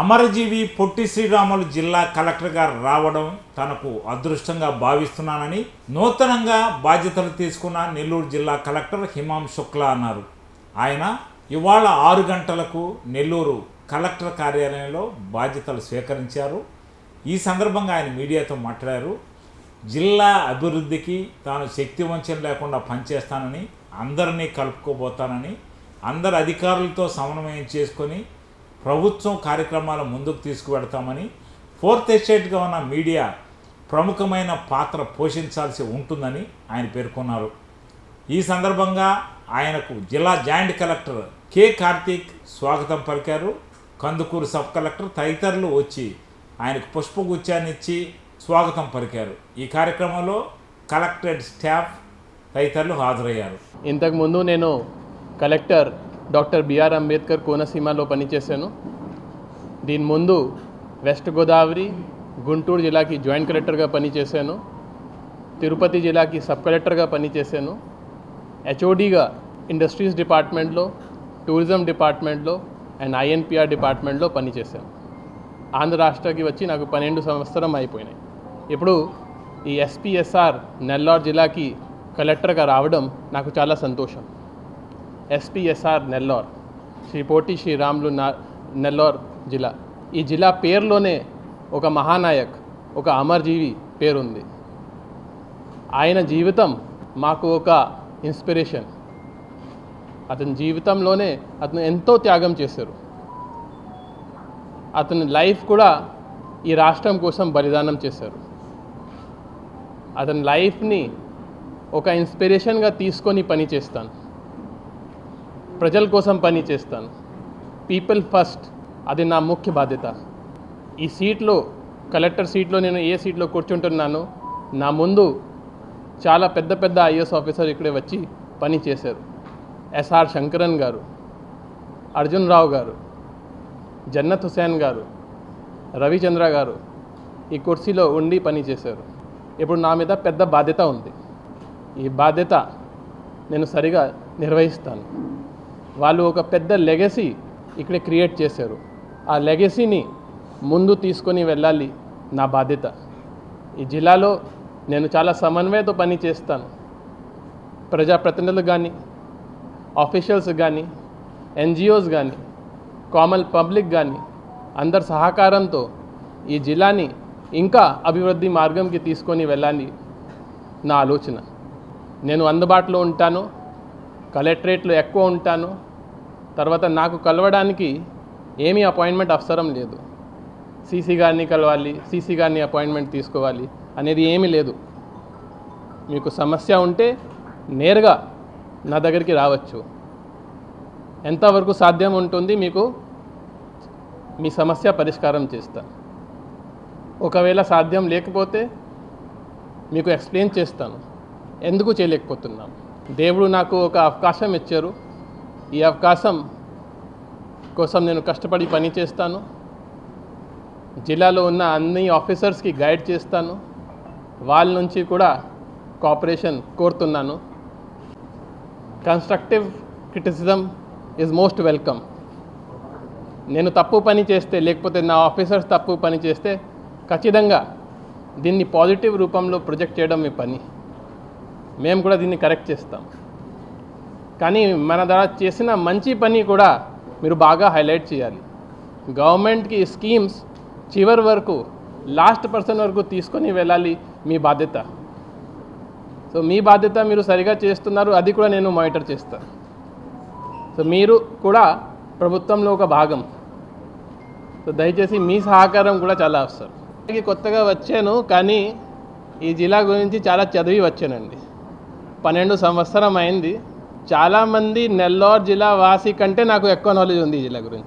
అమరజీవి పొట్టి శ్రీరాములు జిల్లా కలెక్టర్గా రావడం తనకు అదృష్టంగా భావిస్తున్నానని నూతనంగా బాధ్యతలు తీసుకున్న నెల్లూరు జిల్లా కలెక్టర్ హిమాం శుక్లా అన్నారు. ఆయన ఇవాళ ఆరు గంటలకు నెల్లూరు కలెక్టర్ కార్యాలయంలో బాధ్యతలు స్వీకరించారు. ఈ సందర్భంగా ఆయన మీడియాతో మాట్లాడారు. జిల్లా అభివృద్ధికి తాను శక్తి వంచన లేకుండా పనిచేస్తానని అందరినీ కలుపుకోబోతానని అందరు అధికారులతో సమన్వయం చేసుకొని ప్రభుత్వం కార్యక్రమాలు ముందుకు తీసుకువెడతామని ఫోర్త్ ఎస్టేట్గా ఉన్న మీడియా ప్రముఖమైన పాత్ర పోషించాల్సి ఉంటుందని ఆయన పేర్కొన్నారు. ఈ సందర్భంగా ఆయనకు జిల్లా జాయింట్ కలెక్టర్ కె కార్తీక్ స్వాగతం పలికారు. కందుకూరు సబ్ కలెక్టర్ తదితరులు వచ్చి ఆయనకు పుష్పగుచ్చాన్ని ఇచ్చి స్వాగతం పలికారు. ఈ కార్యక్రమంలో కలెక్టరేట్ స్టాఫ్ తదితరులు హాజరయ్యారు. ఇంతకుముందు నేను కలెక్టర్ డాక్టర్ బిఆర్ అంబేద్కర్ కోనసీమలో పనిచేశాను. దీని ముందు వెస్ట్ గోదావరి గుంటూరు జిల్లాకి జాయింట్ కలెక్టర్గా పనిచేశాను. తిరుపతి జిల్లాకి సబ్ కలెక్టర్గా పనిచేశాను. హెచ్ఓడిగా ఇండస్ట్రీస్ డిపార్ట్మెంట్లో టూరిజం డిపార్ట్మెంట్లో అండ్ ఐఎన్పిఆర్ డిపార్ట్మెంట్లో పనిచేశాను. ఆంధ్ర రాష్ట్రకి వచ్చి నాకు పన్నెండు సంవత్సరం అయిపోయినాయి. ఇప్పుడు ఈ ఎస్పీఎస్ఆర్ నెల్లూరు జిల్లాకి కలెక్టర్గా రావడం నాకు చాలా సంతోషం. ఎస్పీఎస్ఆర్ నెల్లూర్. శ్రీ పోటీ శ్రీరాములు నా నెల్లూర్ జిల్లా. ఈ జిల్లా పేరులోనే ఒక మహానాయక్ ఒక అమర్జీవి పేరుంది. ఆయన జీవితం మాకు ఒక ఇన్స్పిరేషన్. అతని జీవితంలోనే అతను ఎంతో త్యాగం చేశారు. అతని లైఫ్ కూడా ఈ రాష్ట్రం కోసం బలిదానం చేశారు. అతని లైఫ్ని ఒక ఇన్స్పిరేషన్గా తీసుకొని పని చేస్తాను ప్రజల కోసం పని చేస్తాను. పీపుల్ ఫస్ట్ అది నా ముఖ్య బాధ్యత. ఈ సీట్లో కలెక్టర్ సీట్లో నేను ఏ సీట్లో కూర్చుంటున్నానో నా ముందు చాలా పెద్ద పెద్ద ఐఏఎస్ ఆఫీసర్ ఇక్కడే వచ్చి పని చేశారు. ఎస్ఆర్ శంకరన్ గారు అర్జున్ రావు గారు జన్నత్ హుసేన్ గారు రవిచంద్ర గారు ఈ కుర్సీలో ఉండి పని చేశారు. ఇప్పుడు నా మీద పెద్ద బాధ్యత ఉంది. ఈ బాధ్యత నేను సరిగా నిర్వహిస్తాను. వాళ్ళు ఒక పెద్ద లెగసీ ఇక్కడ క్రియేట్ చేశారు. ఆ లెగసీని ముందు తీసుకొని వెళ్ళాలి నా బాధ్యత. ఈ జిల్లాలో నేను చాలా సమన్వయతో పని చేస్తాను. ప్రజాప్రతినిధులు కానీ ఆఫీషియల్స్ కానీ ఎన్జిఓస్ కానీ కామన్ పబ్లిక్ కానీ అందరి సహకారంతో ఈ జిల్లాని ఇంకా అభివృద్ధి మార్గంకి తీసుకొని వెళ్ళాలి నా ఆలోచన. నేను అందుబాటులో ఉంటాను. కలెక్టరేట్లో ఎక్కువ ఉంటాను. తర్వాత నాకు కలవడానికి ఏమీ అపాయింట్మెంట్ అవసరం లేదు. సీసీ గారిని కలవాలి సీసీ గారిని అపాయింట్మెంట్ తీసుకోవాలి అనేది ఏమీ లేదు. మీకు సమస్య ఉంటే నేరుగా నా దగ్గరికి రావచ్చు. ఎంతవరకు సాధ్యం ఉంటుంది మీకు మీ సమస్య పరిష్కారం చేస్తా. ఒకవేళ సాధ్యం లేకపోతే మీకు ఎక్స్ప్లెయిన్ చేస్తాను. ఎందుకు చేయలేకపోతున్నాము దేవుడు నాకు ఒక అవకాశం ఇచ్చారు. ఈ అవకాశం కోసం నేను కష్టపడి పని చేస్తాను. జిల్లాలో ఉన్న అన్ని ఆఫీసర్స్కి గైడ్ చేస్తాను. వాళ్ళ నుంచి కూడా కోఆపరేషన్ కోరుతున్నాను. Constructive criticism is most welcome. నేను తప్పు పని చేస్తే లేకపోతే నా ఆఫీసర్స్ తప్పు పని చేస్తే ఖచ్చితంగా దీన్ని పాజిటివ్ రూపంలో ప్రొజెక్ట్ చేయడం మీ పని. మేము కూడా దీన్ని కరెక్ట్ చేస్తాం. కానీ మన ద్వారా చేసిన మంచి పని కూడా మీరు బాగా హైలైట్ చేయాలి. గవర్నమెంట్కి స్కీమ్స్ చివరి వరకు లాస్ట్ పర్సన్ వరకు తీసుకొని వెళ్ళాలి మీ బాధ్యత. సో మీ బాధ్యత మీరు సరిగా చేస్తున్నారు అది కూడా నేను మానిటర్ చేస్తాను సో మీరు కూడా ప్రభుత్వంలో ఒక భాగం. సో దయచేసి మీ సహకారం కూడా చాలా అవసరం. కొత్తగా వచ్చాను కానీ ఈ జిల్లా గురించి చాలా చదివి వచ్చానండి. పన్నెండు సంవత్సరం అయింది. చాలామంది నెల్లూరు జిల్లా వాసి కంటే నాకు ఎక్కువ నాలెడ్జ్ ఉంది ఈ జిల్లా గురించి.